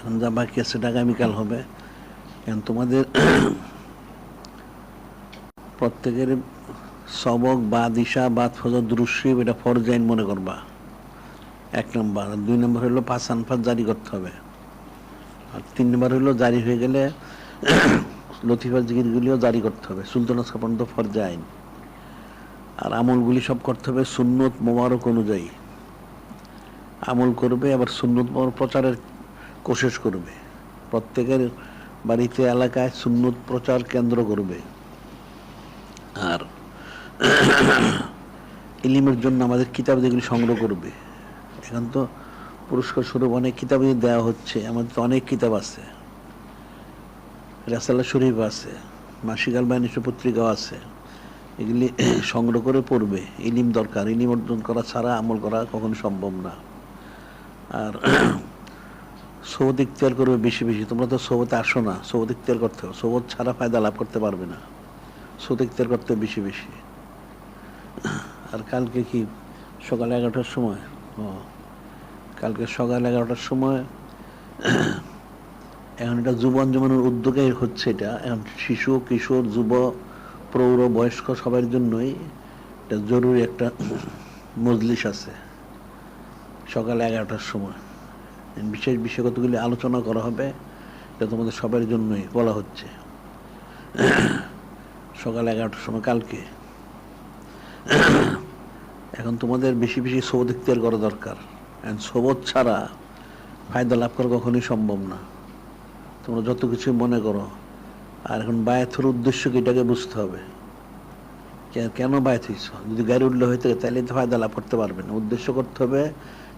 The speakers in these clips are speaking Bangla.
এখন যা বাকি আছে সেটা আগামীকাল হবে। কারণ তোমাদের প্রত্যেকের সবক বা দিশা বা ফজর দুরুশ্রীব এটা ফরজাইন মনে করবা। এক নম্বর। দুই নম্বর হলো পাঁচ আনফাত জারি করতে হবে। আর তিন নম্বর হলো জারি হয়ে গেলে লতিফা জিকিরগুলিও জারি করতে হবে। সুলতান পর্যন্ত ফরজাইন আর আমলগুলি সব করতে হবে সুন্নত মোবারক অনুযায়ী। আমল করবে, আবার সুন্নত মোবারক প্রচারের কোশেষ করবে। প্রত্যেকের বাড়িতে এলাকায় সুন্নত প্রচার কেন্দ্র করবে। আর ইলিমের জন্য আমাদের কিতাব যেগুলি সংগ্রহ করবে। এখন তো পুরস্কার স্বরূপ অনেক কিতাবই দেওয়া হচ্ছে। আমাদের তো অনেক কিতাব আছে। রাসাল্লা শরীফ আছে, মাসিক আল পত্রিকাও আছে। এগুলি সংগ্রহ করে পড়বে। ইলিম দরকার। ইলিম অর্জন করা ছাড়া আমল করা কখনো সম্ভব না। আর সৌদ ইখতিয়ার করবে বেশি বেশি। তোমরা তো সৌবতে আসো না সৌদ ইখতিয়ার করতে হবে। সৌবত ছাড়া ফায়দা লাভ করতে পারবে না। সৌদ ইখতিয়ার করতে বেশি বেশি। আর কালকে কি? সকাল এগারোটার সময়? ও, কালকে সকাল এগারোটার সময় এখন এটা যুবন আঞ্জমানের উদ্যোগে হচ্ছে এটা। এখন শিশু, কিশোর, যুব, প্রৌঢ়, বয়স্ক সবার জন্যই এটা জরুরি একটা মজলিস আছে সকাল এগারোটার সময়। বিশেষ বিষয়গতগুলি আলোচনা করা হবে, এটা তোমাদের সবার জন্যই বলা হচ্ছে। সকাল এগারোটার সময় কালকে। এখন তোমাদের বেশি বেশি সবদ ইখতিয়ার করা দরকার। সবদ ছাড়া ফায়দা লাভ করা কখনোই সম্ভব না। তোমরা যত কিছু মনে করো। আর এখন বায়াতের উদ্দেশ্য কি এটাকে বুঝতে হবে। কেন বায়াত হইছ? যদি গাড়ি উঠলে হইতে তাহলে তো ফায়দা লাভ করতে পারবে না। উদ্দেশ্য করতে হবে,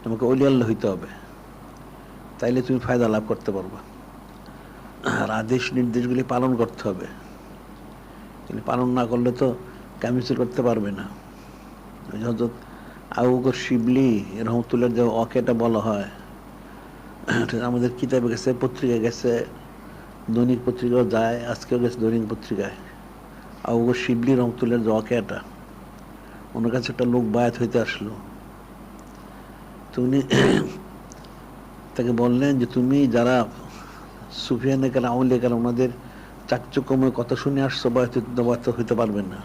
তোমাকে অলিয়াল্লা হইতে হবে। তাইলে তুমি ফায়দা লাভ করতে পারবা। আর আদেশ নির্দেশগুলি পালন করতে হবে। এগুলি পালন না করলে তো ক্যামিসিল করতে পারবে না। হজরত বকর শিবলি রহমতুল্লাহ যে অকেটা বলা হয়, আমাদের কিতাবে গেছে, পত্রিকায় গেছে, দৈনিক পত্রিকাও যায়, আজকেও গেছে দৈনিক পত্রিকায়। বকর শিবলি রহমতুল্লাহ যে অকেটা ওনার কাছে একটা লোক বায়াত হইতে আসলো। তো উনি তাকে বললেন যে, তুমি যারা সুফিয়ানে কেন আউলে কেন ওনাদের চাকচক্যময় কথা শুনে আসছো, বয়াত হইতে পারবে না।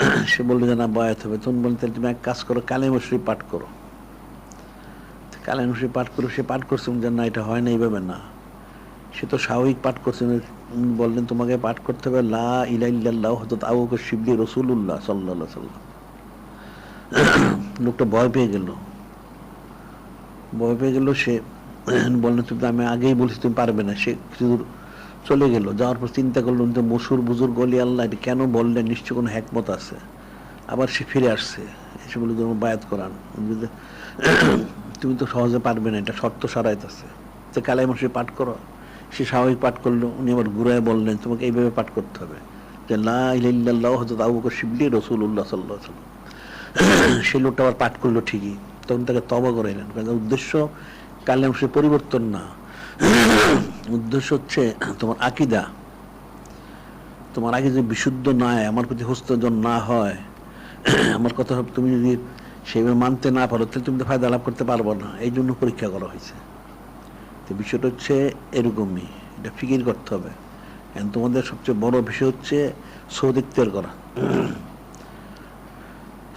সে বলল, যে না, বয়াত হবে। তখন বললেন, তাহলে তুমি এক কাজ করো কালেমশ্রী পাঠ করো। কালেমশ্রী পাঠ করো, সে পাঠ করছে যে না, এটা হয় না, এইভাবে না। সে তো স্বাভাবিক পাঠ করছে বললেন, তোমাকে পাঠ করতে হবে, লা ইলা ইল্লাল্লাহ, হযরত আবু বকর শিবলি রাসূলুল্লাহ সাল্লাল্লাহু আলাইহি সাল্লাম লোকটা ভয় পেয়ে গেল। ভয় পেয়ে গেল, সে বললেন তুমি আমি আগেই বলছি, তুমি পারবে না। সে কিছু দূর চলে গেল। যাওয়ার পর চিন্তা করল তো মসুর বুজুর গলি আল্লাহ, এটা কেন বললেন নিশ্চয় কোনো হ্যাকমত আছে। আবার সে ফিরে আসছে। এসে বলে তোমার বায়াত করান তুমি তো সহজে পারবে না, এটা শর্ত সারাইত আছে তো কালাই মাসে পাঠ করো। সে স্বাভাবিক পাঠ করল, উনি আবার ঘুরায় বললেন, তোমাকে এইভাবে পাঠ করতে হবে। যে, লা ইলাহা ইল্লাল্লাহ, হযরত আবু বকর শিবলি আলাইহি ওয়াসাল্লাম। সেই লোকটা আবার পাঠ করল ঠিকই। তখন তাকে তবা করাইলেন। কারণ উদ্দেশ্য কালেম সে পরিবর্তন না। উদ্দেশ্য হচ্ছে তোমার আকিদা। তোমার আগে যে বিশুদ্ধ নয় আমার প্রতি হস্তজন না হয়, আমার কথা তুমি যদি সেইভাবে মানতে না পারো, তাহলে তুমি তো ফায়দা লাভ করতে পারব না। এই জন্য পরীক্ষা করা হয়েছে। তো বিষয়টা হচ্ছে এরকমই। এটা ফিকির করতে হবে। তোমাদের সবচেয়ে বড় বিষয় হচ্ছে সৌদিক্তের করা।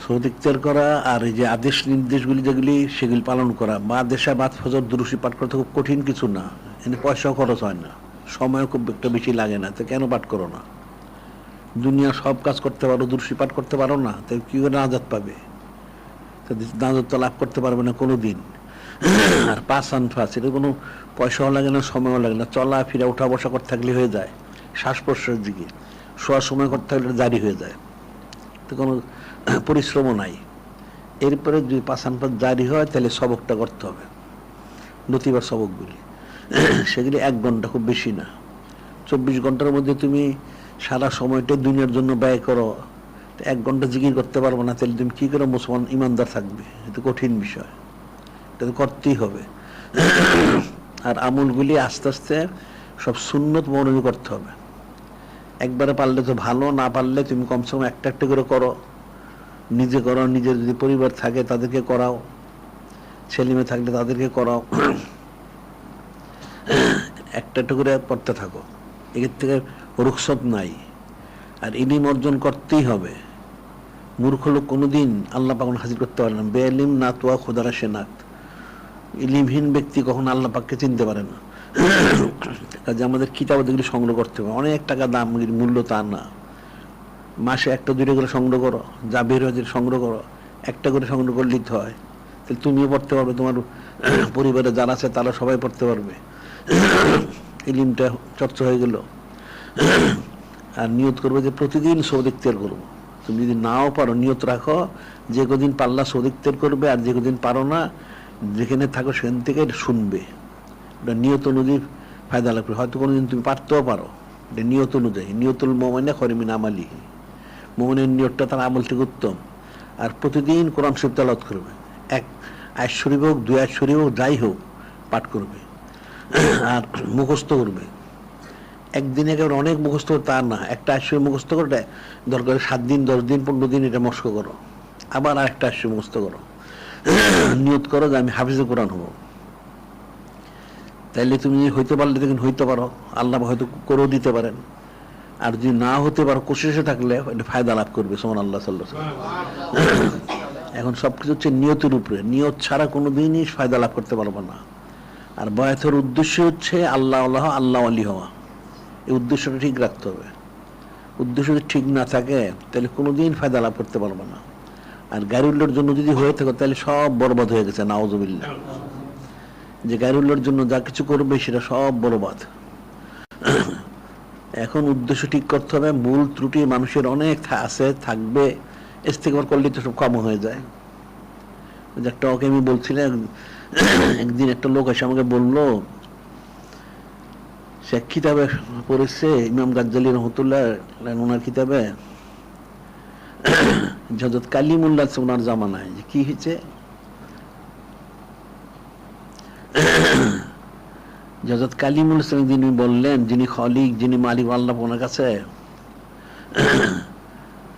সৌদিক্তের করা আর এই যে আদেশ নির্দেশগুলি যেগুলি, সেগুলি পালন করা, বা দেশা বাদ ফজর দুরুসি পাঠ করতে খুব কঠিন কিছু না। এনে পয়সাও খরচ হয় না। সময়ও খুব একটা বেশি লাগে না। তো কেন পাঠ করো না? দুনিয়া সব কাজ করতে পারো দুরুসি পাঠ করতে পারো না, তো কী করে নাজাত পাবে? তো তো লাভ করতে পারবে না কোনো দিন আর পাঁচ আনফাস এটা কোনো পয়সাও লাগে না, সময়ও লাগে না। চলা ফিরা উঠা বসা করতে থাকলে হয়ে যায়। শ্বাস প্রশ্বাসের দিকে। শোয়ার সময় করতে থাকলে জারি হয়ে যায়। তো কোনো পরিশ্রমও নাই। এরপরে যদি পাঁচান পাঁচ জারি হয়, তাহলে সবকটা করতে হবে। নতিবার সবকগুলি। সেগুলি এক ঘণ্টা খুব বেশি না। চব্বিশ ঘণ্টার মধ্যে তুমি সারা সময়টা দুনিয়ার জন্য ব্যয় করো। এক ঘণ্টা জিকির করতে পারব না, তাহলে তুমি কী করে মুসলমান ইমানদার থাকবে? এটা কঠিন বিষয়। এটা তো করতেই হবে। আর আমলগুলি আস্তে আস্তে সব সুন্নত মনোযোগ করতে হবে। একবারে পারলে তো ভালো, না পারলে তুমি কমসে কম একটা একটা করে করো। নিজে করো, নিজের যদি পরিবার থাকে তাদেরকে করাও, ছেলে মেয়ে থাকলে তাদেরকে করাও। একটা একটা করে পড়তে থাকো। এর থেকে রুখসত নাই। আর ইলিম অর্জন করতেই হবে। মূর্খ লোক কোনোদিন আল্লাহ পাক হাজির করতে পারে না। বেলিম না তোয়া খোদারা সেনাত ইলিমহীন ব্যক্তি কখনো আল্লাহ পাককে চিনতে পারে না। কাজে আমাদের কিতাব যেগুলি সংগ্রহ করতে হবে। অনেক টাকা দাম মূল্য তা না। মাসে একটা দুইটা করে সংগ্রহ করো, যা বের হয়েছে সংগ্রহ করো। একটা করে সংগ্রহ করলেই তো হয়। তাহলে তুমিও পড়তে পারবে, তোমার পরিবারে যারা আছে তারা সবাই পড়তে পারবে। ইলিমটা চর্চা হয়ে গেল। আর নিয়ত করবে যে প্রতিদিন সৌদিকতের করব। তুমি যদি নাও পারো, নিয়ত রাখো, যে কদিন পাল্লা সৌদিকতের করবে আর যে কদিন পারো না, যেখানে থাকো সেখান থেকে শুনবে। ওটা নিয়ত অনুযায়ী ফায়দা লাগবে হয়তো কোনোদিন তুমি পারতেও পারো। এটা নিয়ত অনুযায়ী। নিয়তুল মোমেনে খরিমিন আমালি মোমেনের নিয়তটা তার আমল থেকে উত্তম। আর প্রতিদিন কোরআন শরীফ তালাত করবে। এক আশ্বরী হোক, দুই আশ্বরী হোক, যাই হোক, পাঠ করবে। আর মুখস্থ করবে। একদিনে একেবারে অনেক মুখস্থ তা না। একটা আশ্বরী মুখস্থ করে দরকার সাত দিন, দশ দিন, পনেরো দিন এটা মস্ক করো। আবার আর একটা আশ্বরী মুখস্থ করো। নিয়ত করো যে আমি হাফিজে কোরআন হব। তাইলে তুমি হইতে পারলে দেখুন হইতে পারো, আল্লাহ হয়তো করেও দিতে পারেন। আর যদি না হতে পারো কোশিসে থাকলে এটা ফায়দা লাভ করবে সোমান আল্লাহ সাল্লাহ এখন সব কিছু হচ্ছে নিয়তের উপরে। নিয়ত ছাড়া কোনো দিনই ফায়দা লাভ করতে পারব না। আর বয়াতের উদ্দেশ্য হচ্ছে আল্লাহ আল্লাহ আল্লাহ আলী হওয়া। এই উদ্দেশ্যটা ঠিক রাখতে হবে। উদ্দেশ্য যদি ঠিক না থাকে তাহলে কোনোদিন ফায়দা লাভ করতে পারব না। আর গাড়ির জন্য যদি হয়ে থাকে তাহলে সব বরবাদ হয়ে গেছে নাওজবিল্লা যে গাইরুল্লার জন্য যা কিছু করবে সেটা সব বরবাদ এখন উদ্দেশ্য ঠিক করতে হবে, মূল ত্রুটি মানুষের অনেক আছে, থাকবে ইস্তেকবার করলে তো সব কম হয়ে যায়। একটা ওকে আমি বলছিলাম, একদিন একটা লোক এসে আমাকে বলল, সে কিতাবে পড়েছে, ইমাম গাজ্জালি রহমতুল্লাহ ওনার কিতাবে হজরত কালিমুল্লাহ ওনার জামানায়, যে কি হয়েছে? হজরত কালিমুল ইসলাম যিনি বললেন, যিনি খলিক, যিনি মালিক, আল্লাহ ওনার কাছে,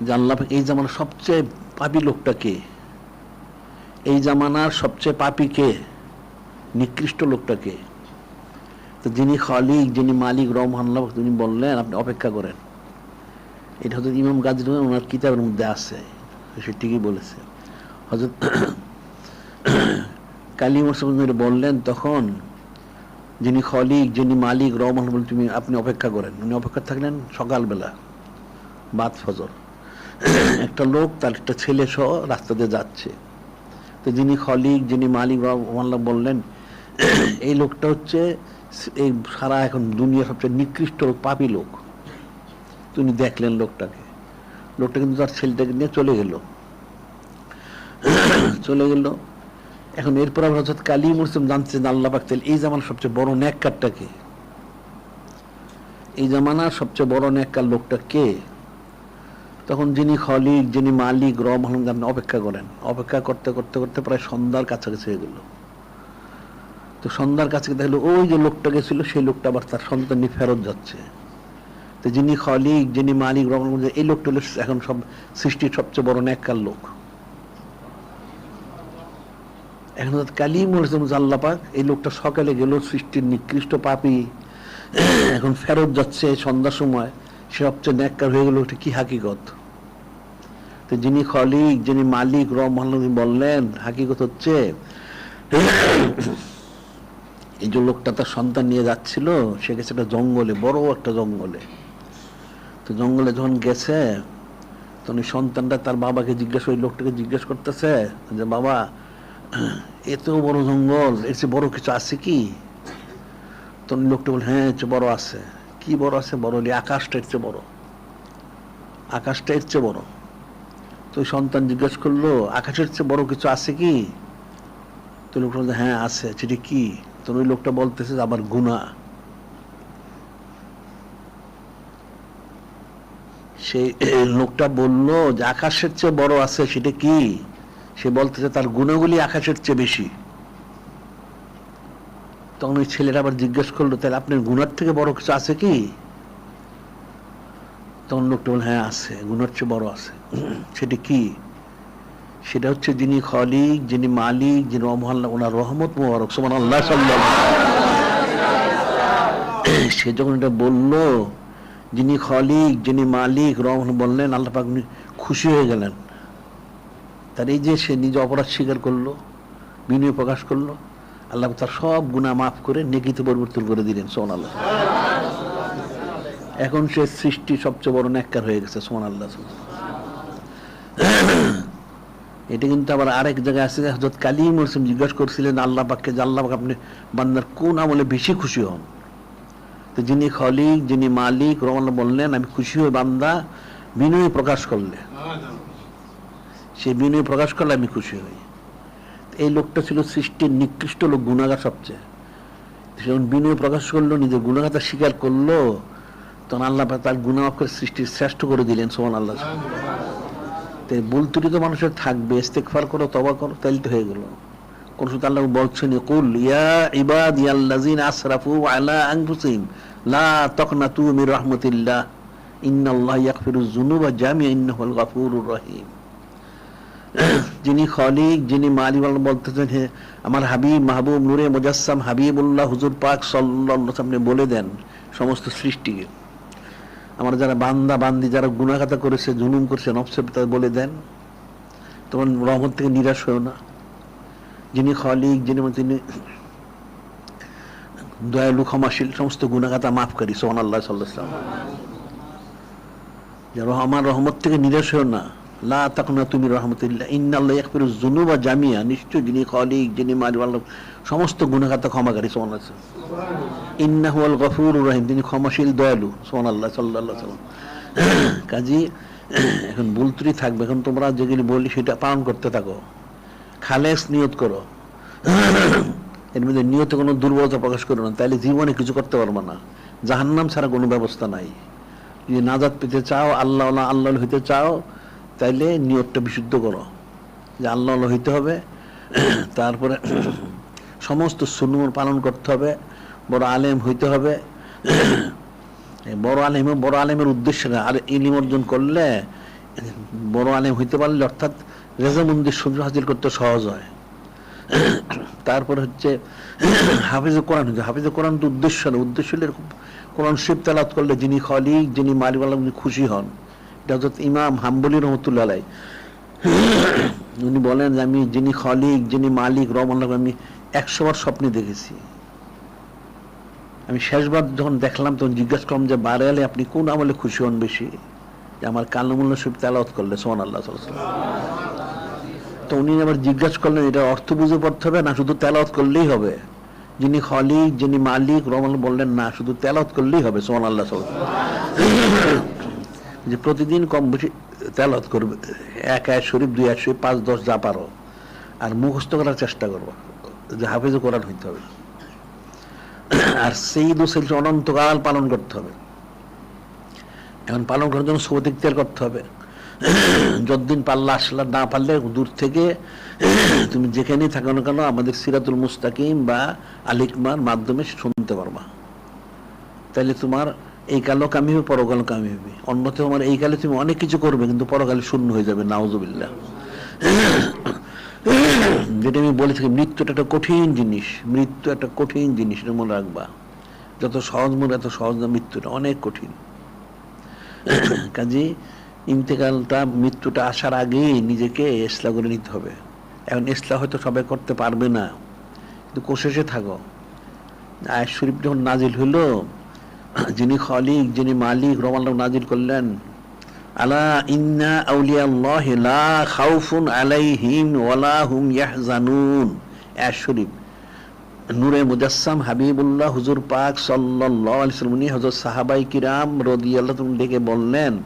যে আল্লাহ এই জামানার সবচেয়ে পাপি লোকটা কে? এই জামানার সবচেয়ে পাপি কে? নিকৃষ্ট লোকটা কে? তো যিনি খলিক, যিনি মালিক রহমান আল্লাহ তিনি বললেন, আপনি অপেক্ষা করেন। এটা হয়তো ইমাম গাজী ওনার কিতাবের মধ্যে আছে, সে ঠিকই বলেছে। হজরত কালী মোসাম্মদ বললেন, তখন যিনি খলিক, যিনি মালিক রহমান বলে তুমি আপনি অপেক্ষা করেন। উনি অপেক্ষা থাকলেন সকালবেলা, বাদ ফজর। একটা লোক, তার একটা ছেলে সহ রাস্তা দিয়ে যাচ্ছে। তো যিনি খলিক, যিনি মালিক রহমান বললেন, এই লোকটা হচ্ছে এই সারা এখন দুনিয়া সবচেয়ে নিকৃষ্ট পাপি লোক। তিনি দেখলেন লোকটাকে। লোকটা কিন্তু তার ছেলেটাকে নিয়ে চলে গেল। চলে গেল। এখন এরপর আবার হজরত কালী মুসলিম জানতেছেন আল্লাহ পাক তাহলে এই জামানার সবচেয়ে বড় ন্যাক্কারটা কে? এই জামানার সবচেয়ে বড় ন্যাক্কার লোকটা কে? তখন যিনি খলিক যিনি মালিক, রব আপনি অপেক্ষা করেন। অপেক্ষা করতে করতে করতে প্রায় সন্ধ্যার কাছাকাছি হয়ে গেল। তো সন্ধ্যার কাছে দেখল ওই যে লোকটা গেছিল সেই লোকটা আবার তার সন্তান নিয়ে ফেরত যাচ্ছে। তো যিনি খলিক যিনি মালিক, রব এই লোকটা হলো এখন সব সৃষ্টির সবচেয়ে বড় ন্যাক্কার লোক। এখন কালিম কালিমুল আল্লাহ পাক, এই লোকটা সকালে গেল, সৃষ্টির নিকৃষ্ট পাপি। এখন ফেরত যাচ্ছে সন্ধ্যার সময়, সে সবচেয়ে ন্যাক্কার হয়ে গেল কি হাকিকত? তো যিনি খলিক, যিনি মালিক, রহমান বললেন, হাকিকত হচ্ছে, এই যে লোকটা তার সন্তান নিয়ে যাচ্ছিল, সে গেছে একটা জঙ্গলে, বড় একটা জঙ্গলে। তো জঙ্গলে যখন গেছে, তখন সন্তানটা তার বাবাকে জিজ্ঞাসা, ওই লোকটাকে জিজ্ঞেস করতেছে যে, বাবা এত বড় জঙ্গল, এর চেয়ে বড় কিছু আছে কি? তখন লোকটা বলে হ্যাঁ চেয়ে বড় আছে। কি বড় আছে? বড় হলে আকাশটা এর চেয়ে বড়। আকাশটা এর চেয়ে বড়? তো সন্তান জিজ্ঞাসা করল, আকাশের চেয়ে বড় কিছু আছে কি? তো লোকটা বলছে হ্যাঁ আছে। সেটা কি? তখন ওই লোকটা বলতেছে আবার গুণা। সেই লোকটা বলল যে, আকাশের চেয়ে বড় আছে সেটা কি? সে বলতেছে, তার গুণগুলি আকাশের চেয়ে বেশি। তখন ওই ছেলেটা আবার জিজ্ঞেস করল, তাহলে আপনার গুণার থেকে বড় কিছু আছে কি? তখন লোকটা হ্যাঁ আছে, গুণার চেয়ে বড় আছে। সেটা কি? সেটা হচ্ছে যিনি খলিক, যিনি মালিক, যিনি রহমান ওনার রহমত মোবারক সমান আল্লাহ সে যখন এটা বলল, যিনি খলিক, যিনি মালিক রহমান বললেন, আল্লাহ পাক খুশি হয়ে গেলেন। তার এই যে সে নিজে অপরাধ স্বীকার করল, বিনয় প্রকাশ করল, আল্লাহ তার সব গুণা মাফ করে নেকিতে পরিবর্তন করে দিলেন সোমান আল্লাহ এখন সে সৃষ্টি সবচেয়ে বড় ন্যাক্কার হয়ে গেছে সোমান আল্লাহ এটা কিন্তু আবার আরেক জায়গায় আছে হজরত কালিম হোসেন জিজ্ঞাসা করছিলেন, আল্লাহ পাককে যে আল্লাহ আপনি বান্দার কোন আমলে বেশি খুশি হন? তো যিনি খলিক, যিনি মালিক রহমান বললেন, আমি খুশি হই বান্দা বিনয় প্রকাশ করলে সে বিনয় প্রকাশ করলে আমি খুশি হই। এই লোকটা ছিল সৃষ্টির নিকৃষ্ট লোক, গুণাগার সবচেয়ে। যখন বিনয় প্রকাশ করল, নিজের গুণাগাতা স্বীকার করল, তখন আল্লাহ তার গুণামাফ করে সৃষ্টির শ্রেষ্ঠ করে দিলেন সোমান আল্লাহ ভুল ত্রুটি তো মানুষের থাকবে ইস্তেকফার করো তবা করো, তাইলে তো হয়ে গেল। কোন সময় আল্লাহ বলছেন, কুল ইয়া ইবাদ ইয়াল্লাযিন আসরাফু আলা আনফুসিহিম, লা তাকনাতু মির রাহমাতিল্লাহ, ইন্নাল্লাহ ইয়াগফিরুয যুনুবা জামিআ ইন্নাহুল গাফুরুর রহিম। যিনি খলিক, যিনি মালিক, আল্লাহ বলতেছেন, হে আমার হাবিব মাহবুব নূরে মুজাসসাম হাবিবুল্লাহ হুজুর পাক আলাইহি সামনে বলে দেন সমস্ত সৃষ্টিকে। আমার যারা বান্দা, বান্দি, যারা গুণাগাতা করেছে, জুলুম করেছে নফসে তাদের বলে দেন তখন রহমত থেকে নিরাশ হয়েও না। যিনি খলিক, যিনি তিনি দয়ালু, ক্ষমাশীল, সমস্ত গুণাগাতা মাফ করি সোহান আল্লাহ সাল্লাম আমার রহমত থেকে নিরাশ হয়েও না লা তখন তুমি রহমতুল্লাহ। ইন্নাল্লাহ একফির জুনুবা জামিয়া নিশ্চয় যিনি খলিক, যিনি মারি আল্লাহ সমস্ত গুণাগাতা ক্ষমাকারী সোহান আল্লাহ ইন্নাহুয়াল গফুর রহিম, তিনি ক্ষমাশীল, দয়ালু সোহান আল্লাহ সাল্লাহ সাল্লাম কাজী, এখন বুলত্রি থাকবে, এখন তোমরা যেগুলি বলি সেটা পালন করতে থাকো। খালেস নিয়ত করো। এর মধ্যে নিয়তে কোনো দুর্বলতা প্রকাশ করো না তাহলে জীবনে কিছু করতে পারব না। জাহান্নাম ছাড়া কোনো ব্যবস্থা নাই। যদি নাজাদ পেতে চাও, আল্লাহ আল্লাহ হইতে চাও তাইলে নিয়তটা বিশুদ্ধ করো। যে আল্লাহ হইতে হবে। তারপরে সমস্ত সুনুর পালন করতে হবে। বড় আলেম হইতে হবে। বড় আলেম, বড় আলেমের উদ্দেশ্য না, আর ইলিম অর্জন করলে বড় আলেম হইতে পারলে অর্থাৎ রেজামন্দির সূর্য হাজির করতে সহজ হয়। তারপর হচ্ছে হাফিজ কোরআন হচ্ছে হাফিজ কোরআন তো উদ্দেশ্য না। উদ্দেশ্য হলে এরকম কোরআন শিব তালাত করলে যিনি খলিক, যিনি উনি খুশি হন। হচ্ছে ইমাম হাম্বলি রহমতুল্লাহ আলাই উনি বলেন যে আমি যিনি খলিক, যিনি মালিক, রহমান আমি একশো বার স্বপ্নে দেখেছি। আমি শেষবার যখন দেখলাম, তখন জিজ্ঞাসা করলাম যে, বারে আলে, আপনি কোন আমলে খুশি হন বেশি? যে আমার কালমূল্য শিব তালাত করলে সোমান আল্লাহ তো উনি আবার জিজ্ঞাসা করলেন, এটা অর্থ বুঝে পড়তে হবে? না, শুধু তেলাওয়াত করলেই হবে। যিনি খলিক, যিনি মালিক, রহমান বললেন, না, শুধু তেলাওয়াত করলেই হবে সোমান আল্লাহ যে প্রতিদিন কম বেশি তেলাওয়াত করবে, এক এক শরীফ, দুই এক শরীফ, পাঁচ, দশ, যা পারো। আর মুখস্থ করার চেষ্টা করব, যে হাফিজও কোরআন হইতে হবে। আর সেই দোষের অনন্তকাল পালন করতে হবে। এখন পালন করার জন্য সবত ইখতিয়ার করতে হবে। যতদিন পাল্লা আসলা না পারলে দূর থেকে তুমি যেখানেই থাকো না কেন আমাদের সিরাতুল মুস্তাকিম বা আলিকমার মাধ্যমে শুনতে পারবা। তাহলে তোমার এই কালো কামি হবে, পরকাল কামি হবে। অন্যতে তোমার এই কালে তুমি অনেক কিছু করবে, কিন্তু পরকালে শূন্য হয়ে যাবে, নাউজুবিল্লাহ। যেটা আমি বলে থাকি মৃত্যুটা একটা কঠিন জিনিস। মৃত্যু একটা কঠিন জিনিস, এটা মনে রাখবা। যত সহজ মনে এত সহজ না মৃত্যুটা, অনেক কঠিন। কাজে ইন্তেকালটা, মৃত্যুটা আসার আগেই নিজেকে এসলা করে নিতে হবে। এখন এসলা হয়তো সবাই করতে পারবে না, কিন্তু কোশেষে থাকো। আয় শরীফ যখন নাজিল হইল যিনি খলিক, যিনি মালিক রমাল নাজির করলেন, আলা ইন্না আউলিয়াল্লাহ লা খাউফুন আলাইহিম ওয়ালা হুম ইয়াহজানুন। শরীফ। নূরে মুজাসসাম হাবিবুল্লাহ হুজুর পাক সাল্লাল্লাহু আলাইহি ওয়াসাল্লাম উনি হযরত সাহাবাই কিরাম রাদিয়াল্লাহু তাআলা ডেকে বললেন,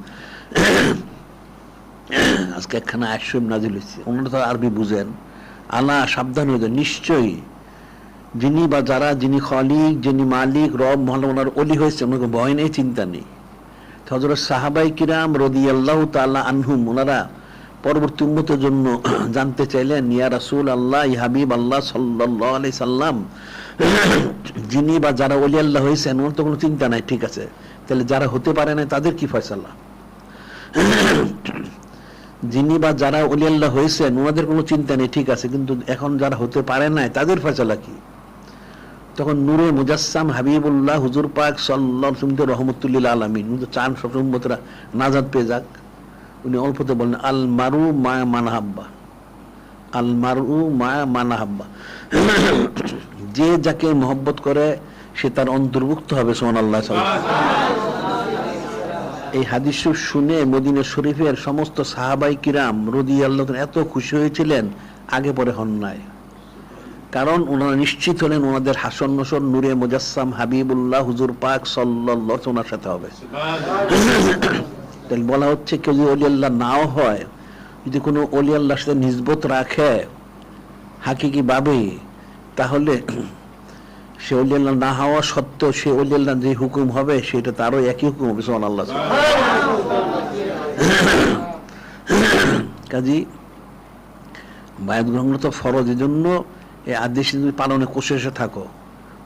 আজকে একখানা আশ্রম নাজিল হয়েছে ওনারা তো আরবি বুঝেন। আলা সাবধান হয়ে নিশ্চয়ই যিনি বা যারা, যিনি খলিক, যিনি মালিক, রব মহল ওনার অলি হয়েছে ওনাকে ভয় নেই, চিন্তা নেই। হজরত সাহাবাই কিরাম রদি আল্লাহ তাল্লাহ আনহুম, ওনারা পরবর্তী উন্মতের জন্য জানতে চাইলেন, ইয়া রাসুল আল্লাহ হাবিব আল্লাহ সাল্লাহ আলি সাল্লাম, যিনি বা যারা অলি আল্লাহ হয়েছেন, ওনার তো কোনো চিন্তা নাই, ঠিক আছে। তাহলে যারা হতে পারে না তাদের কি ফয়সাল্লাহ যিনি বা যারা অলি আল্লাহ হয়েছেন, ওনাদের কোনো চিন্তা নেই, ঠিক আছে। কিন্তু এখন যারা হতে পারে না তাদের ফয়সালা কি? তখন নূরে মুজাসসাম হাবিবুল্লাহ হুজুর পাক সাল্লাহ সুমদ রহমতুল্লিল আলমিন। উনি তো চান সব উম্মতরা নাজাদ পেয়ে যাক। উনি অল্পতে বলেন আল মারু মা মানাহাব্বা আল মারু মা মানাহাব্বা যে যাকে মহব্বত করে, সে তার অন্তর্ভুক্ত হবে সোমান আল্লাহ এই হাদিস শুনে মদিনা শরীফের সমস্ত সাহাবাই কিরাম রদি আল্লাহ এত খুশি হয়েছিলেন, আগে পরে হন নাই। কারণ ওনারা নিশ্চিত হলেন ওনাদের হাসন নসর নূরে মুজাসসাম হাবিবুল্লাহ হুজুর পাক সাল্লাল্লাহু ওনার সাথে হবে। তাহলে বলা হচ্ছে কেউ যদি অলি আল্লাহ নাও হয়, যদি কোনো অলি আল্লাহর সাথে নিজবত রাখে, হাকিকি ভাবে, তাহলে সে অলি আল্লাহ না হওয়া সত্ত্বেও সে অলি আল্লাহ যে হুকুম হবে, সেটা তারও একই হুকুম হবে সোমান আল্লাহ কাজী, বায়াত গ্রহণ তো ফরজ, এজন্য জন্য এই আদেশ যদি পালনে কোশেষে থাকো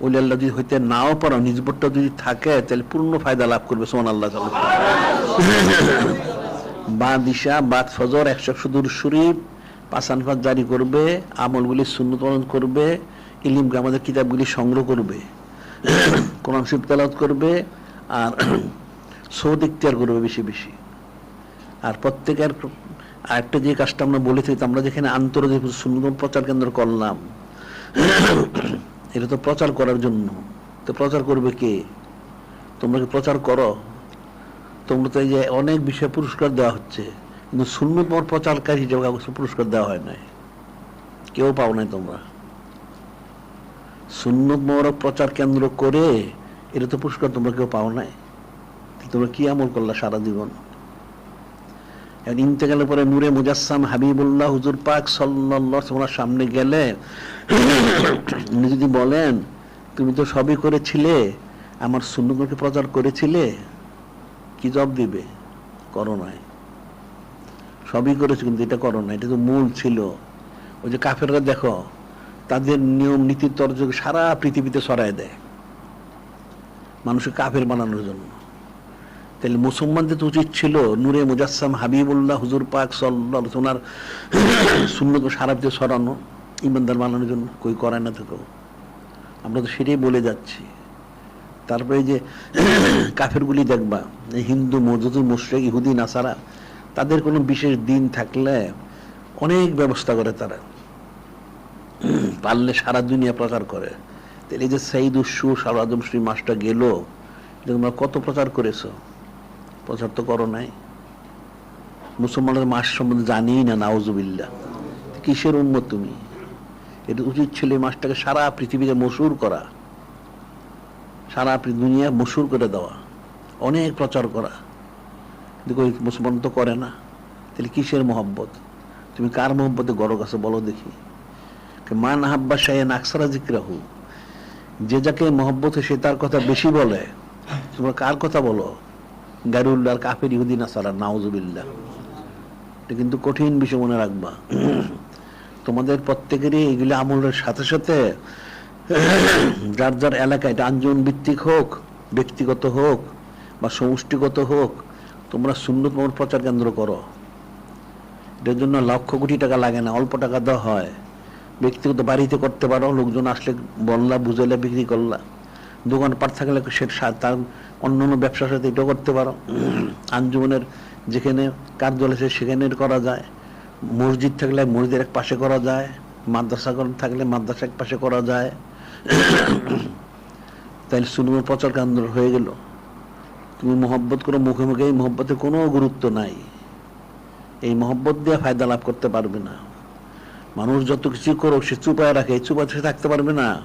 ওলি আল্লাহ যদি হইতে নাও পারো নিজবরটা যদি থাকে তাহলে পূর্ণ ফায়দা লাভ করবে সোমান আল্লাহ বা দিশা বাদ ফজর একশো একশো দূর শরীফ পাশানফাত জারি করবে আমলগুলি শূন্য পালন করবে ইলিম আমাদের কিতাবগুলি সংগ্রহ করবে কোরআন শিব তেলাওয়াত করবে আর সৌদ ইখতিয়ার করবে বেশি বেশি। আর প্রত্যেকের আরেকটা যে কাজটা আমরা বলে থাকি আমরা যেখানে আন্তর্জাতিক সুন্দর প্রচার কেন্দ্র করলাম এটা তো প্রচার করার জন্য। তো প্রচার করবে কে? তোমরা প্রচার করো? তোমরা তো এই যে অনেক বিষয়ে পুরস্কার দেওয়া হচ্ছে, কিন্তু শূন্য তোমার প্রচারকারী হিসেবে কাউকে পুরস্কার দেওয়া হয় নাই। কেউ পাও নাই তোমরা। শূন্য মোবারক প্রচার কেন্দ্র করে এটা তো পুরস্কার তোমরা কেউ পাও নাই। তোমরা কি আমল করলা সারা জীবন? এখন ইন্তেকালের পরে নূরে মুজাসসাম হাবিবুল্লাহ হুজুর পাক তোমার সামনে গেলে, উনি যদি বলেন, তুমি তো সবই করেছিলে, আমার সুন্নতকে প্রচার করেছিলে, কি জবাব দিবে? করো নাই। সবই করেছে, কিন্তু এটা করো না এটা তো মূল ছিল। ওই যে কাফেররা দেখো, তাদের নিয়ম, নীতি তর্জ সারা পৃথিবীতে সরায় দেয়। মানুষকে কাফের বানানোর জন্য। তাহলে মুসলমানদের তো উচিত ছিল নূরে মুজাসসাম হাবিবুল্লাহ হুজুর পাক সাল্লাহ ওনার শূন্যকে সারা দিয়ে সরানো, ইমানদার বানানোর জন্য। কই করে না তো কেউ। আমরা তো সেটাই বলে যাচ্ছি। তারপরে যে কাফেরগুলি দেখবা হিন্দু, মজুদ, মুশ্রেক, ইহুদি, নাসারা, তাদের কোনো বিশেষ দিন থাকলে অনেক ব্যবস্থা করে তারা। পারলে সারা দুনিয়া প্রচার করে। তাহলে এই যে সাইদ উসু সারাদম শ্রী মাসটা গেল তোমরা কত প্রচার করেছ? প্রচার তো করো নাই। মুসলমানের মাস সম্বন্ধে জানি না নাওজুবিল্লা কিসের উন্মত তুমি? এটা উচিত ছিল এই মাসটাকে সারা পৃথিবীতে মশুর করা। সারা দুনিয়া মশুর করে দেওয়া। অনেক প্রচার করা। কিন্তু মুসলমান তো করে না। তাহলে কিসের মোহব্বত? তুমি কার মোহব্বতে গড় কাছে বলো দেখি। মা নাহাব্বা শাহেন আকসারা জিক্রাহু যে যাকে মহব্বত সে তার কথা বেশি বলে। তোমরা কার কথা বলো? গারুল্লাহ কাফের ইহুদিন আসারা নাউজুবিল্লাহ। এটা কিন্তু কঠিন বিষয় মনে রাখবা। তোমাদের প্রত্যেকেরই এগুলি আমলের সাথে সাথে যার যার এলাকায় এটা আঞ্জন ভিত্তিক হোক, ব্যক্তিগত হোক বা সমষ্টিগত হোক, তোমরা তোমার প্রচার কেন্দ্র করো। এটার জন্য লক্ষ কোটি টাকা লাগে না, অল্প টাকা দেওয়া হয়। ব্যক্তিগত বাড়িতে করতে পারো, লোকজন আসলে বললা, বুঝাইলে, বিক্রি করলা। দোকান পাট থাকলে সে তার অন্য অন্য ব্যবসার সাথে এটাও করতে পারো। আঞ্জুমানের যেখানে কার্যালয় আছে, সেখানে করা যায়। মসজিদ থাকলে মসজিদের এক পাশে করা যায়। মাদ্রাসা থাকলে মাদ্রাসা এক পাশে করা যায়। তাইলে সুনুমের প্রচার কেন্দ্র হয়ে গেল। তুমি মহব্বত করো, মুখে মুখে এই মহব্বতের কোনো গুরুত্ব নাই। এই মহব্বত দিয়ে ফায়দা লাভ করতে পারবে না। মানুষ যত কিছু করো সে চুপায় রাখে। চুপা সে থাকতে পারবে না।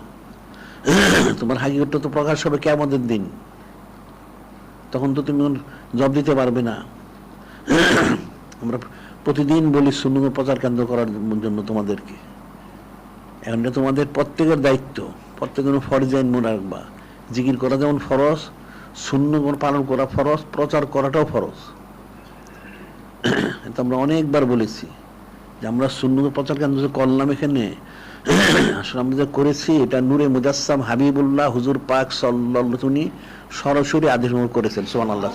তোমার হাকিকতটা তো প্রকাশ হবে কেমন দিন। তখন তো তুমি জব দিতে পারবে না। আমরা প্রতিদিন বলি সুন্নত প্রচার কেন্দ্র করার জন্য তোমাদেরকে। এখন তোমাদের প্রত্যেকের দায়িত্ব। প্রত্যেকের ফরজাইন মনে রাখবা। জিকির করা যেমন ফরজ শূন্য পালন করা ফরজ, প্রচার করাটাও ফরজ। এটা আমরা অনেকবার বলেছি যে আমরা শূন্য প্রচার কেন্দ্র করলাম এখানে, আসলে আমরা যে করেছি, এটা নূরে মুজাসসাম হাবিবুল্লাহ হুজুর পাক সাল্লাহ সরাসরি আদেশ করেছেন সোহান আল্লাহ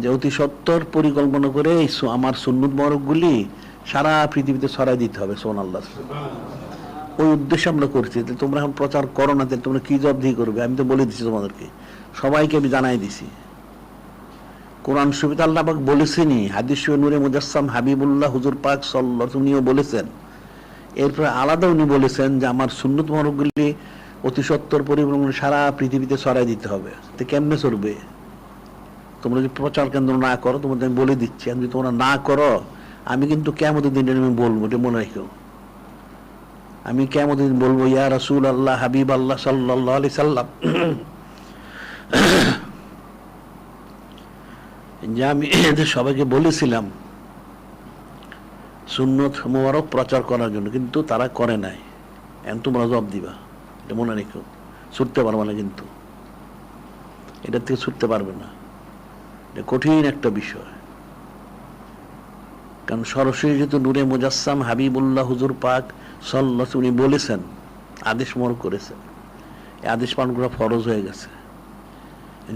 যে অতি সত্তর পরিকল্পনা করে আমার সুন্নত মরকগুলি সারা পৃথিবীতে ছড়াই দিতে হবে সোহান আল্লাহ ওই উদ্দেশ্যে আমরা করছি তোমরা এখন প্রচার করো না তোমরা কি জবাবদিহি করবে? আমি তো বলে দিচ্ছি তোমাদেরকে। সবাইকে আমি জানাই দিছি। কোরআন শরীফে আল্লাহ পাক বলেছেনই, হাদিস নূরে মুজাসসাম হাবিবুল্লাহ হুজুর পাক সাল্লাল্লাহু উনিও বলেছেন। এরপরে আলাদা উনি বলেছেন যে আমার সুন্নত মরকগুলি অতি সত্তর পরিবর্তন সারা পৃথিবীতে ছড়াই দিতে হবে। তো কেমনে চলবে তোমরা যদি প্রচার কেন্দ্র না করো, তোমাদের আমি বলে দিচ্ছি। আমি যদি তোমরা না করো, আমি কিন্তু কেমন দিন আমি বলব, এটা মনে রেখো আমি কেমন দিন বলব, ইয়া রাসূল আল্লাহ হাবিব আল্লাহ সাল্লাল্লাহু আলি সাল্লাম। যে আমি এদের সবাইকে বলেছিলাম, সুন্নত মোবারক প্রচার করার জন্য, কিন্তু তারা করে নাই। এখন তোমরা জবাব দিবা। এটা মনে রেখো। ছুটতে পারবে না কিন্তু। এটার থেকে ছুটতে পারবে না। এটা কঠিন একটা বিষয়। কারণ সরাসরি যেহেতু নূরে মুজাসসাম হাবিবুল্লাহ হুজুর পাক সাল্লাহ উনি বলেছেন, আদেশ মর করেছেন। এই আদেশ পালন করা ফরজ হয়ে গেছে।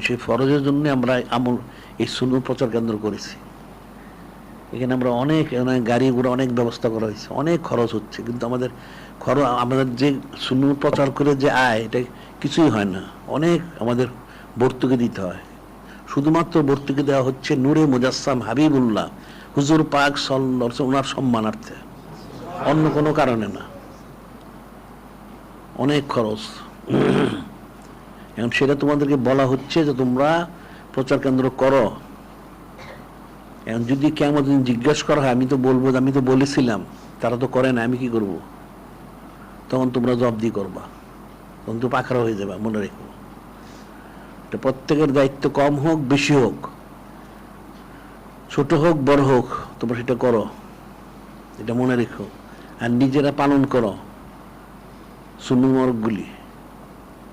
সেই ফরজের জন্য আমরা আমল এই সুন্দর প্রচার কেন্দ্র করেছি। এখানে আমরা অনেক অনেক গাড়ি ঘোড়া অনেক ব্যবস্থা করা হয়েছে। অনেক খরচ হচ্ছে। কিন্তু আমাদের খরচ আমাদের যে সুন্দর প্রচার করে যে আয়, এটা কিছুই হয় না। অনেক আমাদের ভর্তুকি দিতে হয়। শুধুমাত্র ভর্তুকি দেওয়া হচ্ছে নূরে মুজাসসাম হাবিবুল্লাহ, হুজুর পাক সল্লাহ ওনার সম্মানার্থে। অন্য কোনো কারণে না। অনেক খরচ। এখন সেটা তোমাদেরকে বলা হচ্ছে যে তোমরা প্রচার কেন্দ্র করো। এখন যদি কেমন জিজ্ঞেস করা হয়, আমি তো বলব যে আমি তো বলেছিলাম, তারা তো করে না আমি কি করব? তখন তোমরা জব্দি করবা। তখন তো পাখারা হয়ে যাবে, মনে রেখো। প্রত্যেকের দায়িত্ব কম হোক, বেশি হোক। ছোট হোক, বড় হোক, তোমরা সেটা করো। এটা মনে রেখো। আর নিজেরা পালন করো। সুন্নমরগুলি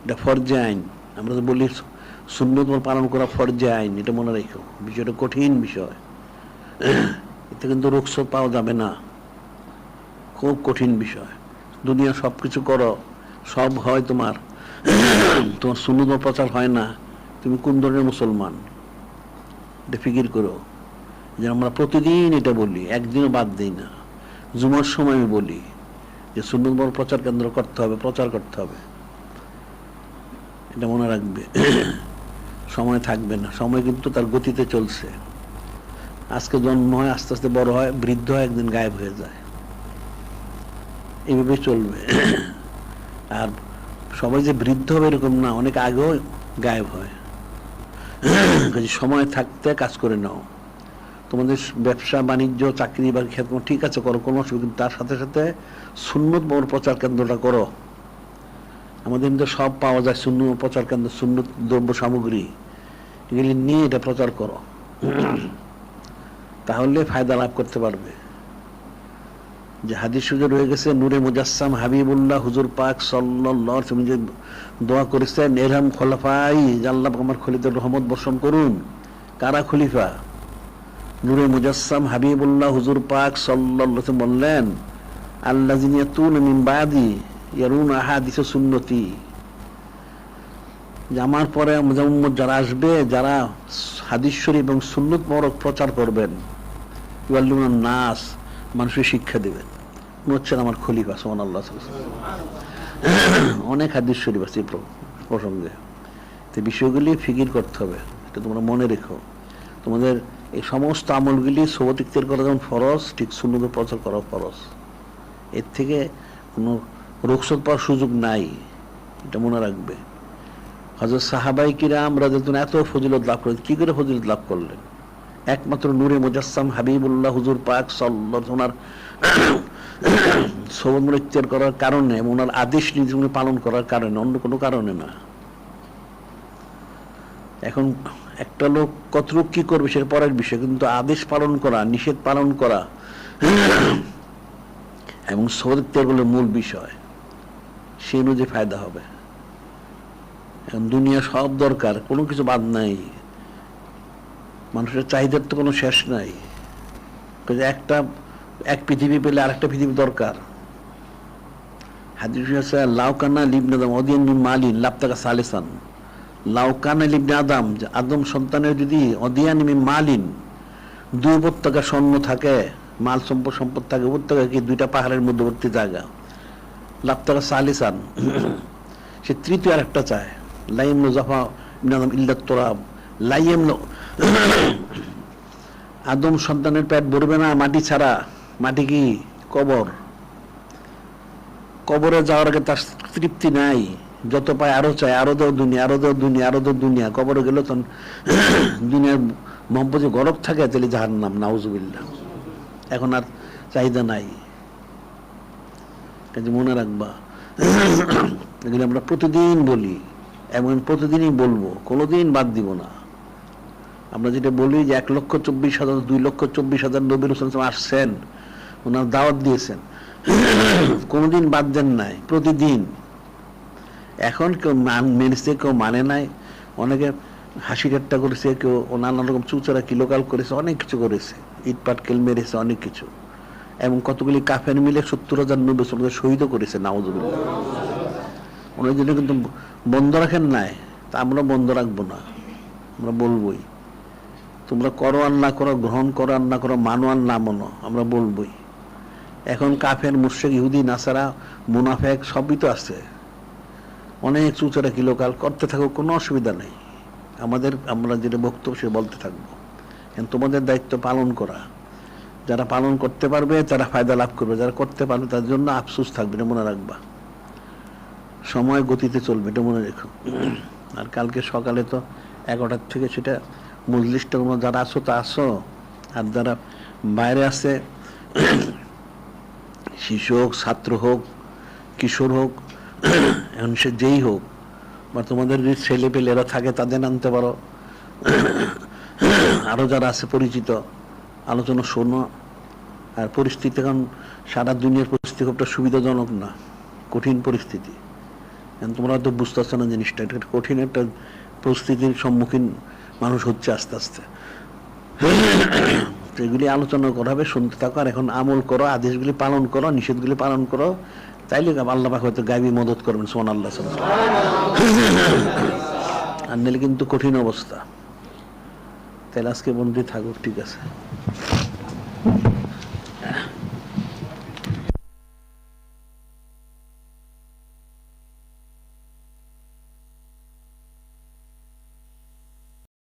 এটা ফরজে আইন। আমরা তো বলি শূন্য তোমার পালন করা ফরজে আইন। এটা মনে রেখো। বিষয়টা কঠিন বিষয়। এতে কিন্তু রোগশোক পাওয়া যাবে না। খুব কঠিন বিষয়। দুনিয়া সব কিছু করো, সব হয় তোমার। তোমার সুন্নত প্রচার হয় না। তুমি কোন ধরনের মুসলমান? এটা ফিকির করো। যে আমরা প্রতিদিন এটা বলি, একদিনও বাদ দিই না। জুমার সময় আমি বলি যে সুন্নত প্রচার কেন্দ্র করতে হবে, প্রচার করতে হবে। এটা মনে রাখবে। সময় থাকবে না। সময় কিন্তু তার গতিতে চলছে। আজকে জন্ম হয়, আস্তে আস্তে বড় হয়, বৃদ্ধ হয়, একদিন গায়েব হয়ে যায়। এইভাবে চলবে। আর সবাই যে বৃদ্ধ হবে এরকম না, অনেক আগেও গায়েব হয়। সময় থাকতে কাজ করে নাও। তোমাদের ব্যবসা, বাণিজ্য, চাকরি বা ক্ষেত্র ঠিক আছে, করো, কোনো অসুবিধা কিন্তু তার সাথে সাথে সুন্নত বড় প্রচার কেন্দ্রটা করো। আমাদের কিন্তু সব পাওয়া যায় শূন্য প্রচার কেন্দ্র শূন্য দ্রব্য সামগ্রী। এগুলি নিয়ে এটা প্রচার করো। তাহলে ফায়দা লাভ করতে পারবে। যে হাদিস সুযোগ রয়ে গেছে, নূরে মুজাসসাম হাবিবুল্লাহ হুজুর পাক আলাইহি ওয়াসাল্লাম যে দোয়া করেছেন, এরহাম খলিফাই, যে আল্লাহ আমার খলিদের রহমত বর্ষণ করুন। কারা খলিফা? নূরে মুজাসসাম হাবিবুল্লাহ হুজুর পাক ওয়াসাল্লাম বললেন, আল্লাযিনা ইয়াতুনা মিন বাদি ইয়ারুন আহাদিস সুন্নতি। যে আমার পরে যারা আসবে, যারা হাদিস শরীফ এবং সুন্নত মরক প্রচার করবেন নাস মানুষের শিক্ষা দেবেন উনি হচ্ছেন আমার খলিফা সোমান আল্লাহ অনেক হাদিস শরীফ আছে প্রসঙ্গে। তো বিষয়গুলি ফিকির করতে হবে। এটা তোমরা মনে রেখো। তোমাদের এই সমস্ত আমলগুলি সবতিক্তের করা যেমন ফরজ, ঠিক সুন্নত প্রচার করা ফরজ। এর থেকে কোনো রোগশোক পাওয়ার সুযোগ নাই। এটা মনে রাখবে। হজরত সাহাবাই কিরাম রাজন এত ফজিলত লাভ করলেন কী করে ফজিলত লাভ করলেন? একমাত্র নূরে মুজাসসাম হাবিবুল্লাহ হুজুর পাক সাল্লাহ ওনার সবর করার কারণে ওনার আদেশ উনি পালন করার কারণে, অন্য কোনো কারণে না। এখন একটা লোক কতটুক কি করবে সেটা পরের বিষয়, কিন্তু আদেশ পালন করা, নিষেধ পালন করা এবং সবর ইখতিয়ার করলে মূল বিষয়, সে অনুযায়ী ফায়দা হবে। এখন দুনিয়া সব দরকার, কোনো কিছু বাদ নাই। মানুষের চাহিদার তো কোনো শেষ নাই। একটা, এক পৃথিবী পেলে আরেকটা পৃথিবী দরকার। হাদিস আছে লাউকানা লিবনে আদম, অদিয়ান মালিন লাপতাকা সালেসান। লাউকানা লিবনে আদম, যে আদম সন্তানের যদি অদিয়ান মালিন, দুই উপত্যকা স্বর্ণ থাকে, মাল সম্পদ সম্পদ থাকে, উপত্যকা কি দুইটা পাহাড়ের মধ্যবর্তী জায়গা? লাপ্তারা সালিসান। সে তৃতীয় আর একটা চায় লাইম জাফা মিনাম ইল্লাত তোরাব। লাইম আদম সন্তানের পেট ভরবে না, মাটি ছাড়া। মাটি কি কবর? কবরে যাওয়ার আগে তার তৃপ্তি নাই। যত পায় আরও চায়, আরও দেও দুনিয়া, আরও দেও দুনিয়া, আরও দেও দুনিয়া। কবরে গেলে তখন দুনিয়ার মোহাম্মদ গরব থাকে, তাহলে যাহার নাম নাউজুবিল্লাহ। এখন আর চাহিদা নাই। কাজে মনে রাখবা, এগুলো আমরা প্রতিদিন বলি। এমন প্রতিদিনই বলব, কোনোদিন বাদ দিব না। আমরা যেটা বলি যে এক লক্ষ চব্বিশ হাজার, দুই লক্ষ চব্বিশ হাজার নবীর হোসেন আসছেন, ওনার দাওয়াত দিয়েছেন। কোনোদিন বাদ দেন নাই, প্রতিদিন। এখন কেউ মান, মেনেছে, কেউ মানে নাই। অনেকে হাসি ঠাট্টা করেছে, কেউ নানা রকম চুচরা কিলোকাল করেছে, অনেক কিছু করেছে। ইট পাটকেল মেরেছে, অনেক কিছু। এবং কতগুলি কাফের মিলে সত্তর হাজার নব্বই সনকে শহীদও করেছে নাওজুবিল্লাহ ওনার জন্য কিন্তু বন্ধ রাখেন নাই। তা আমরা বন্ধ রাখব না। আমরা বলবোই। তোমরা করো আর না করো, গ্রহণ করো আর না করো, মানো আর না মানো, আমরা বলবোই। এখন কাফের মুর্শেক ইহুদি, নাসারা, মুনাফেক, সবই তো আছে। অনেক চুচরা কিলোকাল করতে থাকো, কোনো অসুবিধা নেই। আমাদের, আমরা যেটা বক্তব্য সে বলতে থাকব। তোমাদের দায়িত্ব পালন করা। যারা পালন করতে পারবে, তারা ফায়দা লাভ করবে। যারা করতে পারবে, তার জন্য আফসোস থাকবে, এটা মনে রাখবা। সময় গতিতে চলবে, এটা মনে রেখো। আর কালকে সকালে তো এগারোটার থেকে সেটা মজলিসটা তোমরা যারা আসো তা আসো আর যারা বাইরে আছে, শিশু হোক, ছাত্র হোক, কিশোর হোক, এখন সে যেই হোক, বা তোমাদের যে ছেলে পেলেরা থাকে, তাদের আনতে পারো। আরও যারা আছে, পরিচিত, আলোচনা শোনো। আর পরিস্থিতি এখন সারা দুনিয়ার পরিস্থিতি খুব একটা সুবিধাজনক না, কঠিন পরিস্থিতি। তোমরা তো বুঝতেছো না জিনিসটা, এটা কঠিন একটা পরিস্থিতির সম্মুখীন মানুষ হচ্ছে আস্তে আস্তে। এগুলি আলোচনা করা হবে, শুনতে থাকো। আর এখন আমল করো, আদেশগুলি পালন করো, নিষেধগুলি পালন করো। তাইলে আল্লাহ পাক হয়তো গাইবি মদত করবেন সোমান আল্লাহ আর নিলে কিন্তু কঠিন অবস্থা। তাহলে আজকে বন্ধু থাকুক, ঠিক আছে।